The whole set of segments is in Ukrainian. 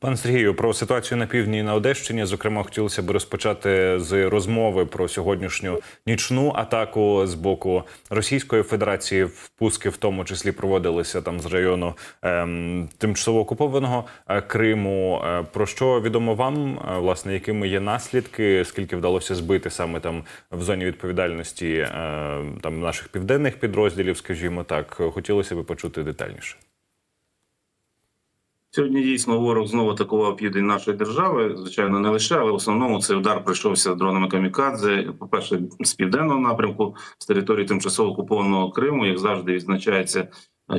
Пане Сергію, про ситуацію на півдні і на Одещині, зокрема, хотілося б розпочати з розмови про сьогоднішню нічну атаку з боку Російської Федерації. Впуски в тому числі проводилися там з району ем, тимчасово окупованого е, Криму. Е, про що відомо вам? Е, власне, якими є наслідки? Скільки вдалося збити саме там в зоні відповідальності е, там наших південних підрозділів? Скажімо так, хотілося б почути детальніше. Сьогодні дійсно ворог знову атакував південь нашої держави. Звичайно, не лише, але в основному цей удар прийшовся дронами камікадзе. По перше, з південного напрямку, з території тимчасово окупованого Криму, як завжди, відзначається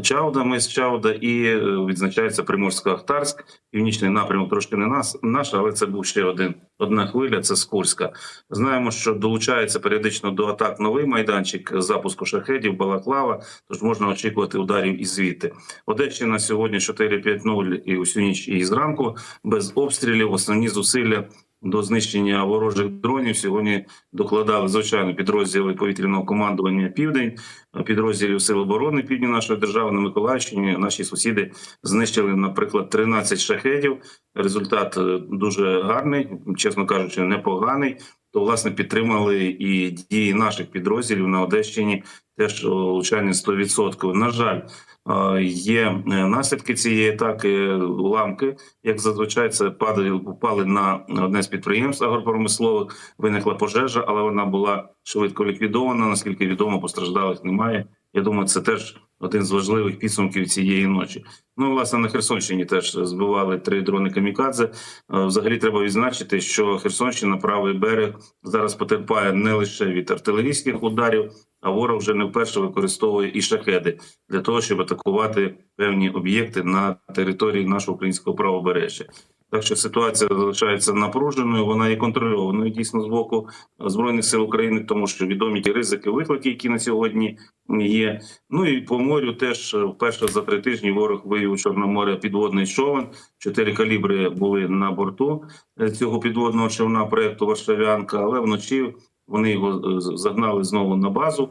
Чауда, мис Чауда, і е, відзначається Приморсько-Ахтарськ. Північний напрямок трошки не нас наш, але це був ще один одна хвиля. Це з Курська. Знаємо, що долучається періодично до атак новий майданчик запуску шахедів, Балаклава. Тож можна очікувати ударів і звідти. Одещина сьогодні 4-5-0 і усю ніч і зранку без обстрілів. Основні зусилля. До знищення ворожих дронів сьогодні докладали звичайно підрозділи повітряного командування Південь, підрозділів Сил оборони Півдня нашої держави на Миколаївщині. Наші сусіди знищили, наприклад, 13 шахедів. Результат е, дуже гарний, чесно кажучи, непоганий. То власне підтримали і дії наших підрозділів на Одещині. Теж влучання 100%. На жаль, е, є е, наслідки цієї атаки, уламки. Як зазвичай, це падали, упали на одне з підприємств агропромислових. Виникла пожежа, але вона була швидко ліквідована. Наскільки відомо, постраждалих немає. Я думаю, це теж один з важливих підсумків цієї ночі. Ну, власне, на Херсонщині теж збивали три дрони камікадзе. Е, Взагалі треба відзначити, що Херсонщина, правий берег, зараз потерпає не лише від артилерійських ударів, а ворог вже не вперше використовує і шахеди для того, щоб атакувати певні об'єкти на території нашого українського правобережжя. Так що ситуація залишається напруженою, вона є контрольованою дійсно з боку збройних сил України, тому що відомі ті ризики, виклики, які на сьогодні є. Ну і по морю теж е, вперше за три тижні ворог вивів у Чорне море підводний човен. Чотири калібри були на борту е, цього підводного човна проекту Варшавянка, але вночі вони його е, загнали знову на базу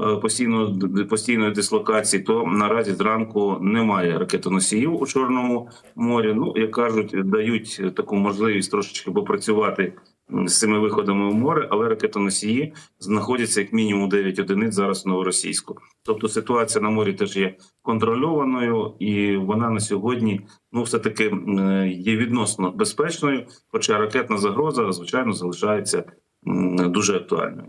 е, постійно постійної дислокації. То наразі зранку немає ракетоносіїв у Чорному морі. Ну як кажуть, дають таку можливість трошечки попрацювати з цими виходами в море, але ракетоносії знаходяться як мінімум 9 одиниць зараз в новоросійську. Тобто ситуація на морі теж є контрольованою, і вона на сьогодні ну все таки є відносно безпечною. Хоча ракетна загроза звичайно залишається дуже актуальною.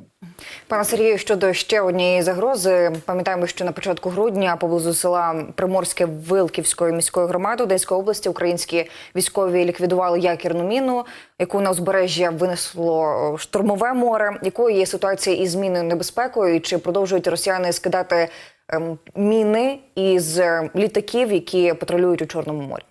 Пане Сергію, щодо ще однієї загрози, пам'ятаємо, що на початку грудня поблизу села Приморське Вилківської міської громади Одеської області українські військові ліквідували якірну міну, яку на узбережжя винесло штурмове море. Якою є ситуація із мінною небезпекою? І чи продовжують росіяни скидати ем, міни із е, літаків, які патрулюють у Чорному морі?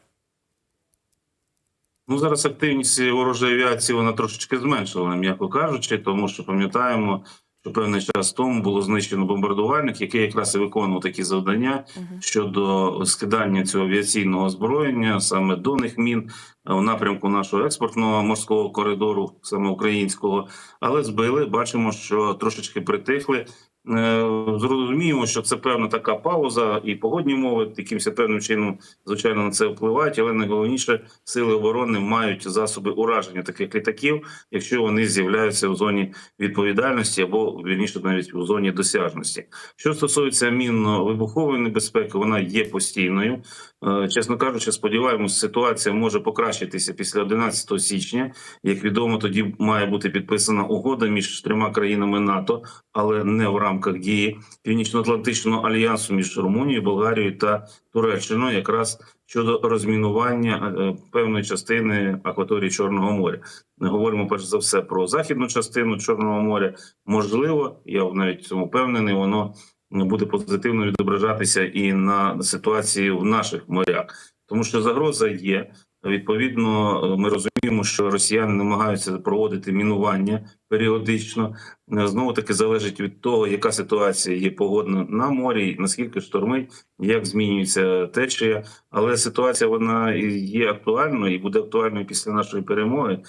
Ну зараз активність ворожої авіації вона трошечки зменшила, м'яко кажучи, тому що пам'ятаємо, що певний час тому було знищено бомбардувальник, який якраз і виконував такі завдання щодо скидання цього авіаційного озброєння, саме до них мін у напрямку нашого експортного морського коридору, саме українського, але збили. Бачимо, що трошечки притихли. Е, Зрозуміємо, що це певна така пауза і погодні умови якимось певним чином, звичайно, на це впливають. Але найголовніше сили оборони мають засоби ураження таких літаків, якщо вони з'являються в зоні відповідальності або вірніше навіть у зоні досяжності. Що стосується мінно-вибухової небезпеки, вона є постійною. Е, Чесно кажучи, сподіваємось, ситуація може покращитися після 11 січня. Як відомо, тоді має бути підписана угода між трьома країнами НАТО, але не в рамках дії Північно-Атлантичного альянсу між Румунією, Болгарією та Туреччиною, якраз щодо розмінування е, певної частини акваторії Чорного моря. Ми говоримо перш за все про західну частину Чорного моря. Можливо, я навіть цьому впевнений, воно буде позитивно відображатися і на ситуації в наших морях, тому що загроза є. Відповідно, ми розуміємо, що росіяни намагаються проводити мінування періодично. Знову таки залежить від того, яка ситуація є погодна на морі, наскільки штормить, як змінюється течія. Але ситуація вона є актуальною і буде актуальною після нашої перемоги.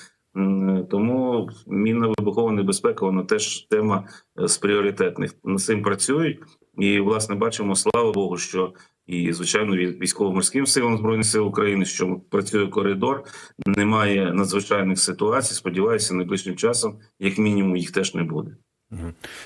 Тому мінна вибухова небезпека вона теж тема е, з пріоритетних. Над цим працюють, і власне бачимо, слава Богу, що і звичайно військово-морським силам збройних сил України, що працює коридор. Немає надзвичайних ситуацій. Сподіваюся, найближчим часом, як мінімум, їх теж не буде.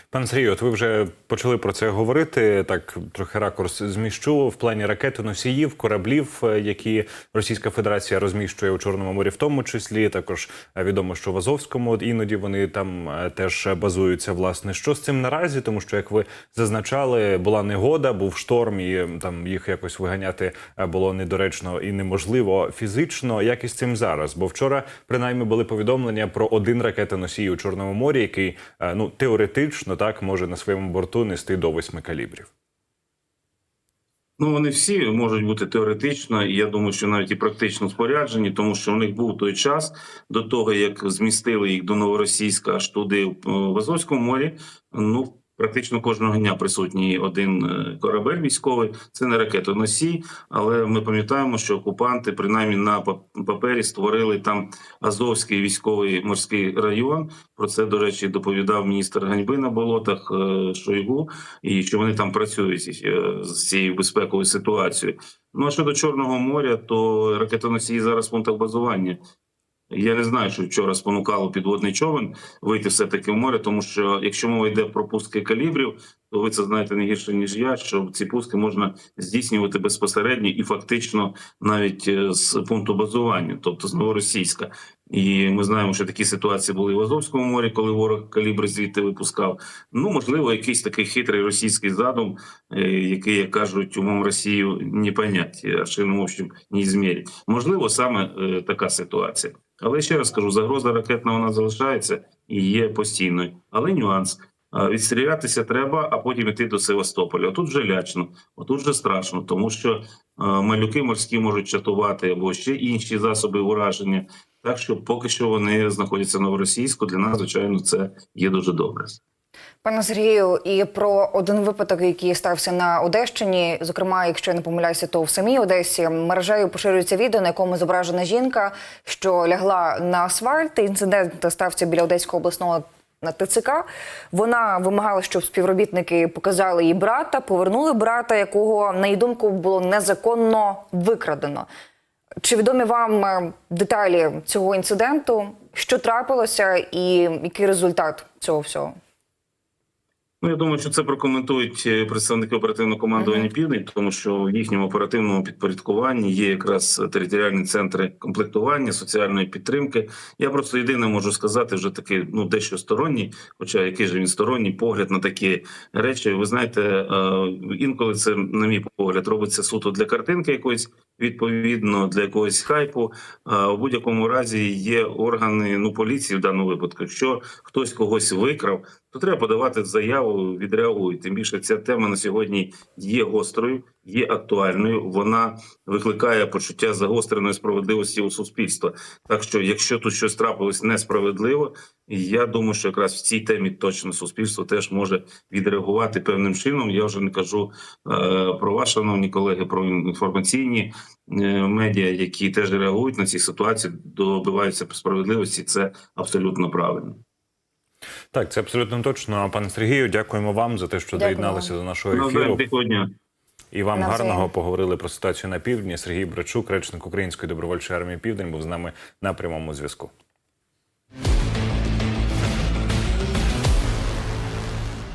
Пане Сергію, от ви вже почали про це говорити. Так трохи ракурс зміщу в плані ракети носіїв, кораблів, е, які Російська Федерація розміщує у Чорному морі, в тому числі також е, відомо, що в Азовському іноді вони там е, теж базуються. Власне, що з цим наразі, тому що як ви зазначали, була негода, був шторм, і там їх якось виганяти було недоречно і неможливо фізично. Як із цим зараз? Бо вчора принаймні були повідомлення про один ракетоносій у Чорному морі, який ну теоретично так може на своєму борту нести до восьми калібрів. Ну, вони всі можуть бути теоретично, і я думаю, що навіть і практично споряджені, тому що у них був той час до того, як змістили їх до Новоросійська аж туди в в Азовському морі. Ну практично кожного дня присутній один е, корабель військовий. Це не ракетоносій, але ми пам'ятаємо, що окупанти принаймні на пап- папері створили там Азовський військовий морський район. Про це до речі доповідав міністр ганьби на болотах е, Шойгу і що вони там працюють е, з цією безпековою ситуацією. Ну а щодо Чорного моря, то ракетоносії зараз в пунктах базування. Я не знаю, що вчора спонукало підводний човен вийти все таки в море, тому що якщо мова йде про пуски калібрів, то ви це знаєте не гірше ніж я. Що ці пуски можна здійснювати безпосередньо і фактично навіть е, з пункту базування, тобто з новоросійська. І ми знаємо, що такі ситуації були в Азовському морі, коли ворог калібри звідти випускав. Ну можливо, якийсь такий хитрий російський задум, е, який, як кажуть, умом Росію не понять, а шином, в общем, не змірять. Можливо, саме е, така ситуація. Але ще раз кажу, загроза ракетна вона залишається і є постійною. Але нюанс. Відстрілятися треба, а потім іти до Севастополя. Отут вже лячно, отут вже страшно, тому що малюки морські можуть чатувати або ще інші засоби ураження. Так що поки що вони знаходяться новоросійську. Для нас, звичайно, це є дуже добре. Пане Сергію, і про один випадок, який стався на Одещині, зокрема, якщо я не помиляюся, то в самій Одесі мережею поширюється відео, на якому зображена жінка, що лягла на асфальт. Інцидент стався біля Одеського обласного на ТЦК. Вона вимагала, щоб співробітники показали їй брата, повернули брата, якого, на її думку, було незаконно викрадено. Чи відомі вам е, деталі цього інциденту? Що трапилося, і який результат цього всього? Ну, я думаю, що це прокоментують е, представники оперативного командування. Південь, тому що в їхньому оперативному підпорядкуванні є якраз територіальні центри комплектування, соціальної підтримки. Я просто єдине можу сказати, вже такий ну дещо сторонній, хоча який же він сторонній погляд на такі речі. Ви знаєте, е, інколи це, на мій погляд, робиться суто для картинки якоїсь. Відповідно для якогось хайпу, у будь-якому разі є органи ну поліції в даному випадку. Якщо хтось когось викрав, то треба подавати заяву, відреагують. Тим більше ця тема на сьогодні є гострою, є актуальною. Вона викликає почуття загостреної справедливості у суспільства. Так що, якщо тут щось трапилось несправедливо, я думаю, що якраз в цій темі точно суспільство теж може відреагувати певним чином. Я вже не кажу е, про вас, шановні колеги, про інформаційні е, медіа, які теж реагують на ці ситуації, добиваються справедливості. Це абсолютно правильно. Так, це абсолютно точно. Пане Сергію, дякуємо вам за те, що Дякую доєдналися до нашого ефіру. дня. І вам Навзаєм. гарного поговорили про ситуацію на півдні. Сергій Брачук, речник Української добровольчої армії Південь, був з нами на прямому зв'язку.